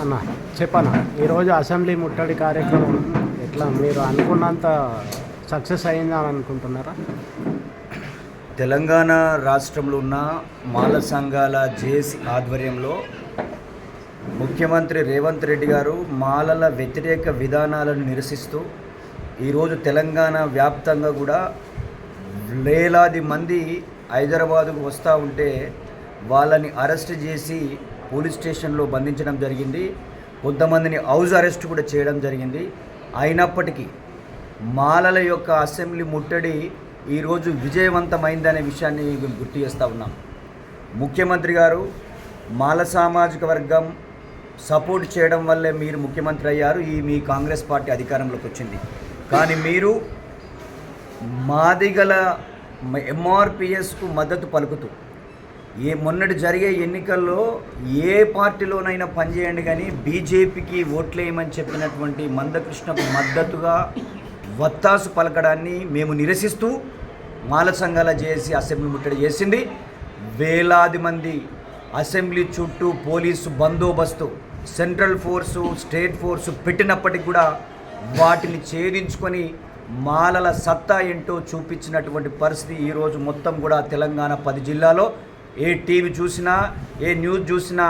అన్న చెప్పనా? ఈరోజు అసెంబ్లీ ముట్టడి కార్యక్రమం ఎట్లా? మీరు అనుకున్నంత సక్సెస్ అయిందని అనుకుంటున్నారా? తెలంగాణ రాష్ట్రంలో ఉన్న మాల సంఘాల జేసి ఆధ్వర్యంలో ముఖ్యమంత్రి రేవంత్ రెడ్డి గారు మాలల వ్యతిరేక విధానాలను నిరసిస్తూ ఈరోజు తెలంగాణ వ్యాప్తంగా కూడా వేలాది మంది హైదరాబాదుకు వస్తూ ఉంటే వాళ్ళని అరెస్ట్ చేసి పోలీస్ స్టేషన్లో బంధించడం జరిగింది. కొంతమందిని హౌస్ అరెస్ట్ కూడా చేయడం జరిగింది. అయినప్పటికీ మాలల యొక్క అసెంబ్లీ ముట్టడి ఈరోజు విజయవంతమైందనే విషయాన్ని గుర్తు చేస్తూ ఉన్నాం. ముఖ్యమంత్రి గారు మాల సామాజిక వర్గం సపోర్ట్ చేయడం వల్లే మీరు ముఖ్యమంత్రి అయ్యారు. ఈ మీ కాంగ్రెస్ పార్టీ అధికారంలోకి వచ్చింది. కానీ మీరు మాదిగల ఎంఆర్పిఎస్కు మద్దతు పలుకుతూ ఏ మొన్నటి జరిగే ఎన్నికల్లో ఏ పార్టీలోనైనా పనిచేయండి కానీ బీజేపీకి ఓట్లేయమని చెప్పినటువంటి మందకృష్ణకు మద్దతుగా వత్తాసు పలకడాన్ని మేము నిరసిస్తూ మాల సంఘాల చేసి అసెంబ్లీ ముట్టడి చేసింది. వేలాది మంది అసెంబ్లీ చుట్టూ పోలీసు బందోబస్తు సెంట్రల్ ఫోర్సు స్టేట్ ఫోర్సు పెట్టినప్పటికి కూడా వాటిని ఛేదించుకొని మాలల సత్తా ఏంటో చూపించినటువంటి పరిస్థితి ఈరోజు మొత్తం కూడా తెలంగాణ పది జిల్లాలో. ఏ టీవీ చూసినా ఏ న్యూస్ చూసినా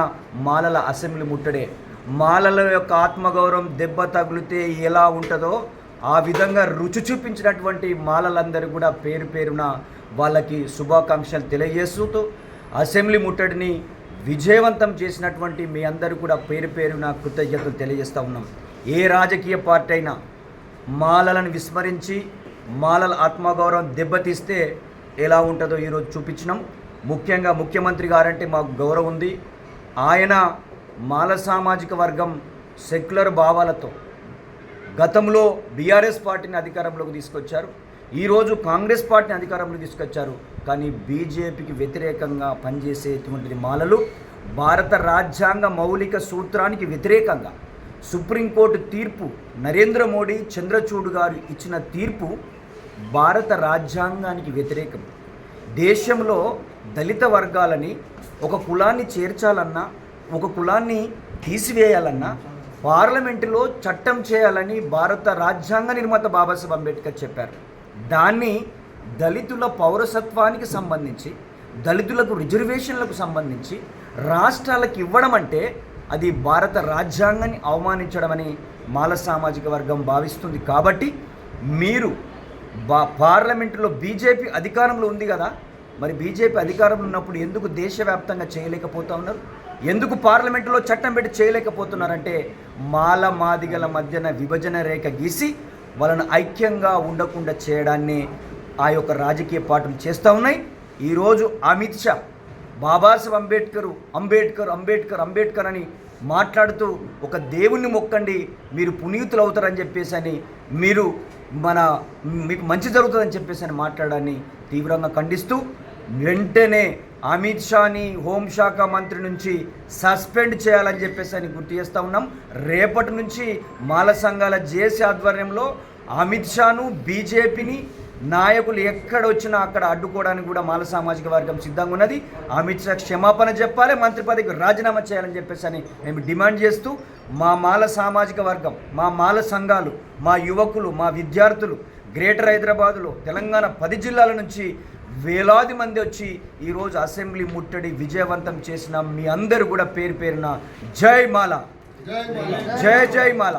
మాలల అసెంబ్లీ ముట్టడే. మాలల యొక్క ఆత్మగౌరవం దెబ్బ తగిలితే ఎలా ఉంటుందో ఆ విధంగా రుచి చూపించినటువంటి మాలలందరూ కూడా పేరు పేరున వాళ్ళకి శుభాకాంక్షలు తెలియజేస్తూ అసెంబ్లీ ముట్టడిని విజయవంతం చేసినటువంటి మీ అందరూ కూడా పేరు పేరున కృతజ్ఞతలు తెలియజేస్తూ ఉన్నాం. ఏ రాజకీయ పార్టీ అయినా మాలలను విస్మరించి మాలల ఆత్మగౌరవం దెబ్బతీస్తే ఎలా ఉంటుందో ఈరోజు చూపించినాం. ముఖ్యంగా ముఖ్యమంత్రి గారంటే మాకు గౌరవం ఉంది. ఆయన మాల సామాజిక వర్గం సెక్యులర్ భావాలతో గతంలో బీఆర్ఎస్ పార్టీని అధికారంలోకి తీసుకొచ్చారు. ఈరోజు కాంగ్రెస్ పార్టీని అధికారంలోకి తీసుకొచ్చారు. కానీ బీజేపీకి వ్యతిరేకంగా పనిచేసేటువంటిది మాలలు భారత రాజ్యాంగ మౌలిక సూత్రానికి వ్యతిరేకంగా సుప్రీంకోర్టు తీర్పు నరేంద్ర మోడీ చంద్రచూడ్ గారు ఇచ్చిన తీర్పు భారత రాజ్యాంగానికి వ్యతిరేకం. దేశంలో దళిత వర్గాలని ఒక కులాన్ని చేర్చాలన్నా ఒక కులాన్ని తీసివేయాలన్నా పార్లమెంటులో చట్టం చేయాలని భారత రాజ్యాంగ నిర్మాత బాబాసాహెబ్ అంబేద్కర్ చెప్పారు. దాన్ని దళితుల పౌరసత్వానికి సంబంధించి దళితులకు రిజర్వేషన్లకు సంబంధించి రాష్ట్రాలకు ఇవ్వడం అంటే అది భారత రాజ్యాంగాన్ని అవమానించడమని మాల సామాజిక వర్గం భావిస్తుంది. కాబట్టి మీరు బా పార్లమెంటులో బీజేపీ అధికారంలో ఉంది కదా మరి బీజేపీ అధికారంలో ఉన్నప్పుడు ఎందుకు దేశవ్యాప్తంగా చేయలేకపోతా ఉన్నారు ఎందుకు పార్లమెంటులో చట్టం పెట్టి చేయలేకపోతున్నారంటే మాల మాదిగల మధ్యన విభజన రేఖ గీసి వాళ్ళను ఐక్యంగా ఉండకుండా చేయడాన్ని ఆ యొక్క రాజకీయ పార్టీలు చేస్తూ ఉన్నాయి. ఈరోజు అమిత్ షా బాబాసాహెబ్ అంబేద్కర్ అంబేద్కర్ అంబేద్కర్ అంబేద్కర్ అని మాట్లాడుతూ ఒక దేవుణ్ణి మొక్కండి మీరు పునీతులు అవుతారని చెప్పేసి అని మీరు మన మీకు మంచి జరుగుతుందని చెప్పేసి అని మాట్లాడాన్ని తీవ్రంగా ఖండిస్తూ వెంటనే అమిత్ షాని హోంశాఖ మంత్రి నుంచి సస్పెండ్ చేయాలని చెప్పేసి అని గుర్తు చేస్తూ ఉన్నాం. రేపటి నుంచి మాల సంఘాల జేసీ ఆధ్వర్యంలో అమిత్ షాను బీజేపీని నాయకులు ఎక్కడ వచ్చినా అక్కడ అడ్డుకోవడానికి కూడా మాల సామాజిక వర్గం సిద్ధంగా ఉన్నది. అమిత్ షా క్షమాపణ చెప్పాలి మంత్రి పదవికి రాజీనామా చేయాలని చెప్పేసి అని మేము డిమాండ్ చేస్తూ మా మాల సామాజిక వర్గం మా మాల సంఘాలు మా యువకులు మా విద్యార్థులు గ్రేటర్ హైదరాబాదులో తెలంగాణ పది జిల్లాల నుంచి వేలాది మంది వచ్చి ఈరోజు అసెంబ్లీ ముట్టడి విజయవంతం చేసిన మీ అందరూ కూడా పేరు పేరున జై మాల. జై జై మాల.